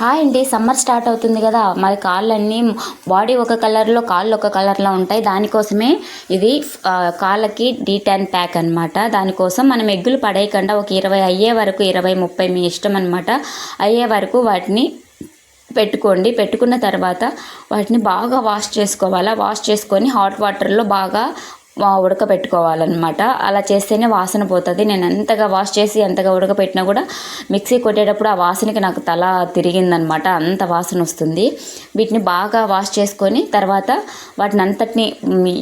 Hi అండి summer start అవుతుంది కదా. మరి కాళ్ళన్నీ బాడీ ఒక కలర్లో కాళ్ళు ఒక కలర్లో ఉంటాయి. దానికోసమే ఇది కాళ్ళకి డీ టెన్ ప్యాక్ అనమాట దానికోసం మనం ఎగ్గులు పడేయకుండా ఒక ఇరవై అయ్యే వరకు ఇరవై ముప్పై మీ ఇష్టం అనమాట అయ్యే వరకు వాటిని పెట్టుకోండి. పెట్టుకున్న తర్వాత వాటిని బాగా వాష్ చేసుకోవాలా? వాష్ చేసుకొని హాట్ వాటర్లో బాగా ఉడకబెట్టుకోవాలన్నమాట. అలా చేస్తేనే వాసన పోతుంది. నేను ఎంతగా వాష్ చేసి ఎంతగా ఉడకపెట్టినా కూడా మిక్సీ కొట్టేటప్పుడు ఆ వాసనకి నాకు తల తిరిగిందనమాట అంత వాసన వస్తుంది. వీటిని బాగా వాష్ చేసుకొని తర్వాత వాటిని అంతటిని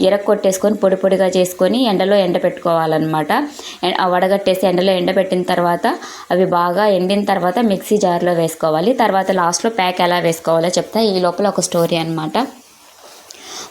ఎరక్కొట్టేసుకొని పొడి పొడిగా చేసుకొని ఎండలో ఎండ పెట్టుకోవాలన్నమాట వడగట్టేసి ఎండలో ఎండబెట్టిన తర్వాత అవి బాగా ఎండిన తర్వాత మిక్సీ జార్లో వేసుకోవాలి. తర్వాత లాస్ట్లో ప్యాక్ ఎలా వేసుకోవాలో చెప్తా. ఈ లోపల ఒక స్టోరీ అనమాట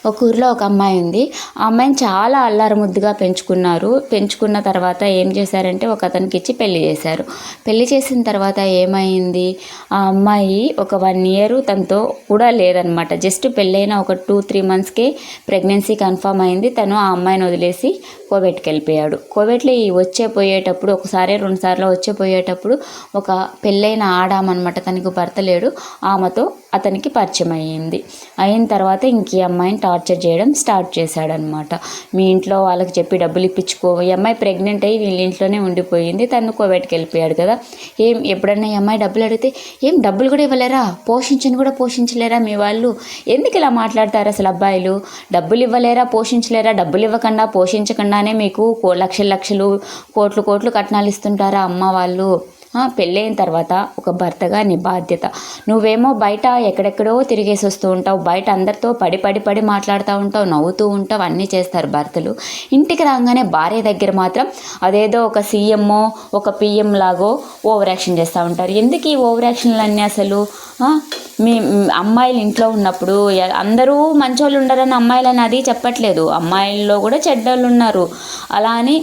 ఒక ఊరిలో ఒక అమ్మాయి ఉంది. ఆ అమ్మాయిని చాలా అల్లారు ముద్దుగా పెంచుకున్నారు. పెంచుకున్న తర్వాత ఏం చేశారంటే ఒక అతనికి ఇచ్చి పెళ్ళి చేశారు. పెళ్ళి చేసిన తర్వాత ఏమైంది? ఆ అమ్మాయి ఒక వన్ ఇయర్ తనతో కూడా లేదనమాట జస్ట్ పెళ్ళైన ఒక టూ త్రీ మంత్స్కే ప్రెగ్నెన్సీ కన్ఫర్మ్ అయింది. తను ఆ అమ్మాయిని వదిలేసి కోవిడ్కి వెళ్ళిపోయాడు. కోవిడ్లో ఈ వచ్చే పోయేటప్పుడు ఒకసారి రెండు సార్లు వచ్చే పోయేటప్పుడు ఒక పెళ్ళైన ఆడామన్నమాట తనకు భర్త లేడు. ఆమెతో అతనికి పరిచయం అయ్యింది. అయిన తర్వాత ఇంక ఈ అమ్మాయిని టార్చర్ చేయడం స్టార్ట్ చేశాడనమాట. మీ ఇంట్లో వాళ్ళకి చెప్పి డబ్బులు ఇప్పించుకో ఈ అమ్మాయి ప్రెగ్నెంట్ అయ్యి వీళ్ళ ఇంట్లోనే ఉండిపోయింది తను కోవిడ్కి వెళ్ళిపోయాడు కదా. ఏం ఎప్పుడన్నా ఈ అమ్మాయి డబ్బులు అడిగితే ఏం డబ్బులు కూడా ఇవ్వలేరా? పోషించని కూడా పోషించలేరా మీ వాళ్ళు? ఎందుకు ఇలా మాట్లాడతారు అసలు అబ్బాయిలు? డబ్బులు ఇవ్వలేరా పోషించలేరా? డబ్బులు ఇవ్వకుండా పోషించకుండానే మీకు కో లక్షలు లక్షలు కోట్లు కోట్లు కట్నాలు ఇస్తుంటారా అమ్మ వాళ్ళు? పెళ్ళైన తర్వాత ఒక భర్తగా నీ బాధ్యత. నువ్వేమో బయట ఎక్కడెక్కడో తిరిగేసి వస్తూ ఉంటావు. బయట అందరితో పడి పడి పడి మాట్లాడుతూ ఉంటావు. నవ్వుతూ ఉంటావు. అన్నీ చేస్తారు భర్తలు. ఇంటికి రాగానే భార్య దగ్గర మాత్రం అదేదో ఒక సీఎంఓ ఒక పిఎం లాగో ఓవర్ యాక్షన్ చేస్తూ ఉంటారు. ఎందుకు ఈ ఓవర్ యాక్షన్లు అన్నీ అసలు మీ అమ్మాయిలు ఇంట్లో ఉన్నప్పుడు అందరూ మంచోళ్ళు ఉండరని అమ్మాయిలని అది చెప్పట్లేదు. అమ్మాయిల్లో కూడా చెడ్డోళ్ళు ఉన్నారు. అలా అని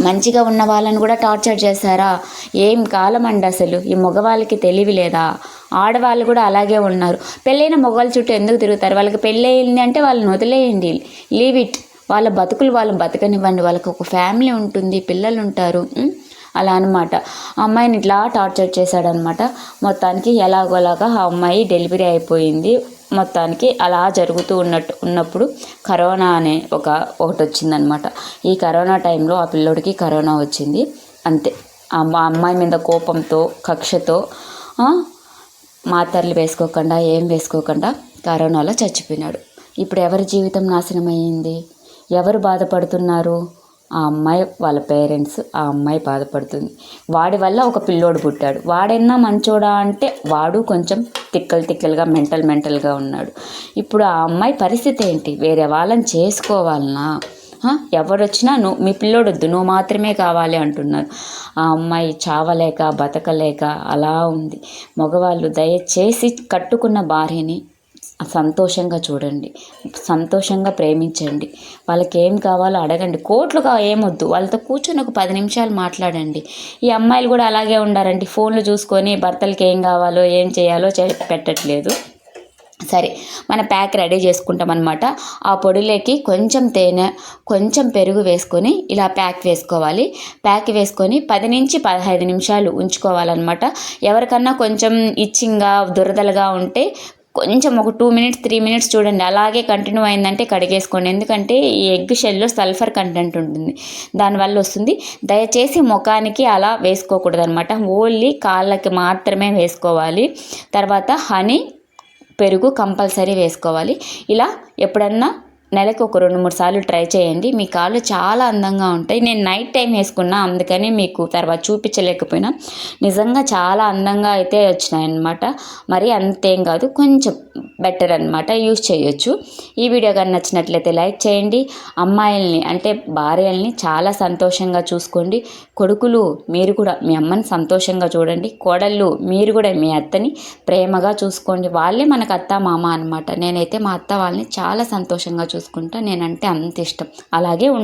మంచిగా ఉన్న వాళ్ళని కూడా టార్చర్ చేశారా? ఏం కాలం అండి అసలు? ఈ మగవాళ్ళకి తెలివి లేదా? ఆడవాళ్ళు కూడా అలాగే ఉన్నారు. పెళ్ళైన మగవాళ్ళ చుట్టూ ఎందుకు తిరుగుతారు? వాళ్ళకి పెళ్ళయింది అంటే వాళ్ళని వదిలేయండి. Leave it. వాళ్ళ బతుకులు వాళ్ళు బతకనివ్వండి. వాళ్ళకి ఒక ఫ్యామిలీ ఉంటుంది పిల్లలు ఉంటారు. అలా అనమాట అమ్మాయిని ఇట్లా టార్చర్ చేశాడనమాట మొత్తానికి ఎలాగోలాగా ఆ అమ్మాయి డెలివరీ అయిపోయింది. మొత్తానికి అలా జరుగుతూ ఉన్నట్టు ఉన్నప్పుడు కరోనా అనే ఒక ఒకటి వచ్చిందనమాట ఈ కరోనా టైంలో ఆ పిల్లోడికి కరోనా వచ్చింది. అంతే. ఆ అమ్మాయి మీద కోపంతో కక్షతో మాతర్లు మాత్రలు వేసుకోకుండా ఏం వేసుకోకుండా కరోనాలో చచ్చిపోయినాడు. ఇప్పుడు ఎవరి జీవితం నాశనం ఎవరు బాధపడుతున్నారు? ఆ అమ్మాయి వాళ్ళ పేరెంట్స్ ఆ అమ్మాయి బాధపడుతుంది. వాడి వల్ల ఒక పిల్లోడు పుట్టాడు. వాడైనా మంచోడా అంటే వాడు కొంచెం తిక్కలు తిక్కలుగా మెంటల్ మెంటల్గా ఉన్నాడు. ఇప్పుడు ఆ అమ్మాయి పరిస్థితి ఏంటి? వేరే వాళ్ళని చేసుకోవాలనా? ఎవరు ఎవరొచ్చినా నువ్వు మీ పిల్లోడొద్దు నువ్వు మాత్రమే కావాలి అంటున్నారు. ఆ అమ్మాయి చావలేక బతకలేక అలా ఉంది. మగవాళ్ళు దయచేసి కట్టుకున్న భార్యని సంతోషంగా చూడండి. సంతోషంగా ప్రేమించండి. వాళ్ళకి ఏం కావాలో అడగండి. కోట్లుగా ఏమొద్దు. వాళ్ళతో కూర్చొని ఒక పది నిమిషాలు మాట్లాడండి. ఈ అమ్మాయిలు కూడా అలాగే ఉండారండి. ఫోన్లు చూసుకొని భర్తలకి ఏం కావాలో ఏం చేయాలో చే పెట్టట్లేదు. సరే మన ప్యాక్ రెడీ చేసుకుంటాం అనమాట ఆ పొడిలోకి కొంచెం తేనె కొంచెం పెరుగు వేసుకొని ఇలా ప్యాక్ వేసుకోవాలి. ప్యాక్ వేసుకొని పది నుంచి పదహైదు నిమిషాలు ఉంచుకోవాలన్నమాట. ఎవరికన్నా కొంచెం ఇచ్చింగ్గా దురదలుగా ఉంటే కొంచెం ఒక టూ మినిట్స్ త్రీ మినిట్స్ చూడండి. అలాగే కంటిన్యూ అయిందంటే కడిగేసుకోండి. ఎందుకంటే ఈ ఎగ్ షెల్లో సల్ఫర్ కంటెంట్ ఉంటుంది. దానివల్ల వస్తుంది. దయచేసి ముఖానికి అలా వేసుకోకూడదు అనమాట ఓన్లీ కాళ్ళకి మాత్రమే వేసుకోవాలి. తర్వాత హనీ పెరుగు కంపల్సరీ వేసుకోవాలి. ఇలా ఎప్పుడన్నా నెలకు ఒక రెండు మూడు సార్లు ట్రై చేయండి. మీ కాళ్ళు చాలా అందంగా ఉంటాయి. నేను నైట్ టైం వేసుకున్నా అందుకని మీకు తర్వాత చూపించలేకపోయినా. నిజంగా చాలా అందంగా అయితే వచ్చినాయి మరి అంతేం కాదు కొంచెం బెటర్ అన్నమాట. యూస్ చేయొచ్చు. ఈ వీడియో కానీ నచ్చినట్లయితే లైక్ చేయండి. అమ్మాయిల్ని అంటే భార్యల్ని చాలా సంతోషంగా చూసుకోండి. కొడుకులు మీరు కూడా మీ అమ్మని సంతోషంగా చూడండి. కోడళ్ళు మీరు కూడా మీ అత్తని ప్రేమగా చూసుకోండి. వాళ్ళే మనకు అత్త మామ అనమాట నేనైతే మా అత్త వాళ్ళని చాలా సంతోషంగా చూసుకుంటా నేనంటే అంత ఇష్టం. అలాగే ఉండ